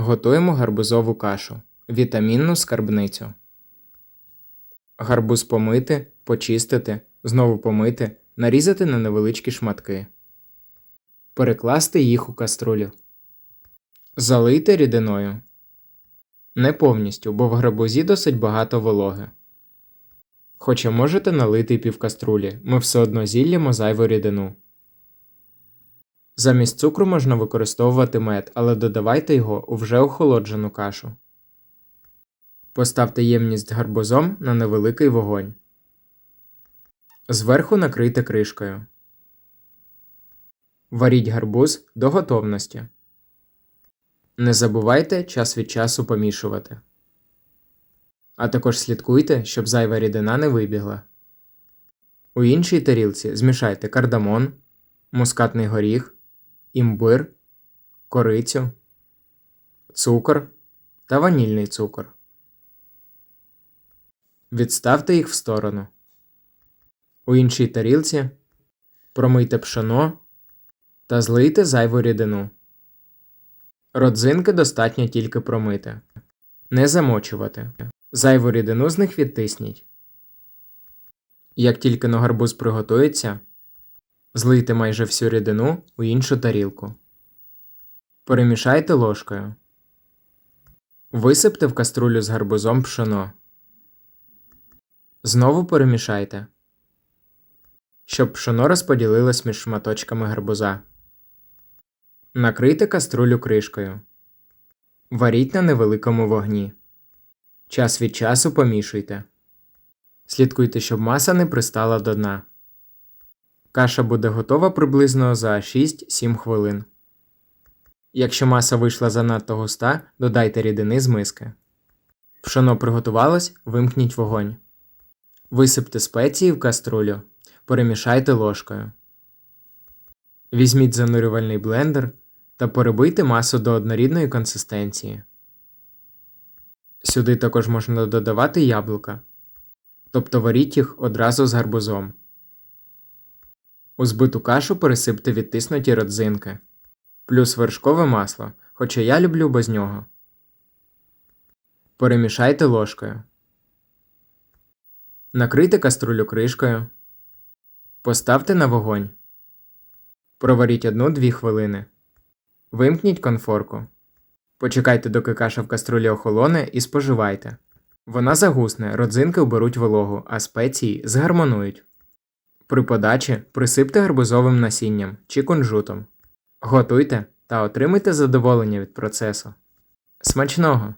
Готуємо гарбузову кашу. Вітамінну скарбницю. Гарбуз помити, почистити, знову помити, нарізати на невеличкі шматки. Перекласти їх у каструлю. Залийте рідиною. Не повністю, бо в гарбузі досить багато вологи. Хоча можете налити й півкаструлі, ми все одно зіллємо зайву рідину. Замість цукру можна використовувати мед, але додавайте його у вже охолоджену кашу. Поставте ємність гарбузом на невеликий вогонь. Зверху накрийте кришкою. Варіть гарбуз до готовності. Не забувайте час від часу помішувати. А також слідкуйте, щоб зайва рідина не вибігла. У іншій тарілці змішайте кардамон, мускатний горіх, імбир, корицю, цукор та ванільний цукор. Відставте їх в сторону. У іншій тарілці промийте пшено та злийте зайву рідину. Родзинки достатньо тільки промити. Не замочувати. Зайву рідину з них відтисніть. Як тільки но гарбуз приготується, злийте майже всю рідину у іншу тарілку. Перемішайте ложкою. Висипте в каструлю з гарбузом пшено. Знову перемішайте, щоб пшоно розподілилось між шматочками гарбуза. Накрийте каструлю кришкою. Варіть на невеликому вогні. Час від часу помішуйте. Слідкуйте, щоб маса не пристала до дна. Каша буде готова приблизно за 6-7 хвилин. Якщо маса вийшла занадто густа, додайте рідини з миски. Пшоно приготувалось, вимкніть вогонь. Висипте спеції в каструлю. Перемішайте ложкою. Візьміть занурювальний блендер та перебийте масу до однорідної консистенції. Сюди також можна додавати яблука, тобто варіть їх одразу з гарбузом. У збиту кашу пересипте відтиснуті родзинки, плюс вершкове масло, хоча я люблю без нього. Перемішайте ложкою. Накрийте каструлю кришкою. Поставте на вогонь. Проваріть 1-2 хвилини. Вимкніть конфорку. Почекайте, доки каша в каструлі охолоне, і споживайте. Вона загусне, родзинки вберуть вологу, а спеції згармонують. При подачі присипте гарбузовим насінням чи кунжутом. Готуйте та отримайте задоволення від процесу. Смачного!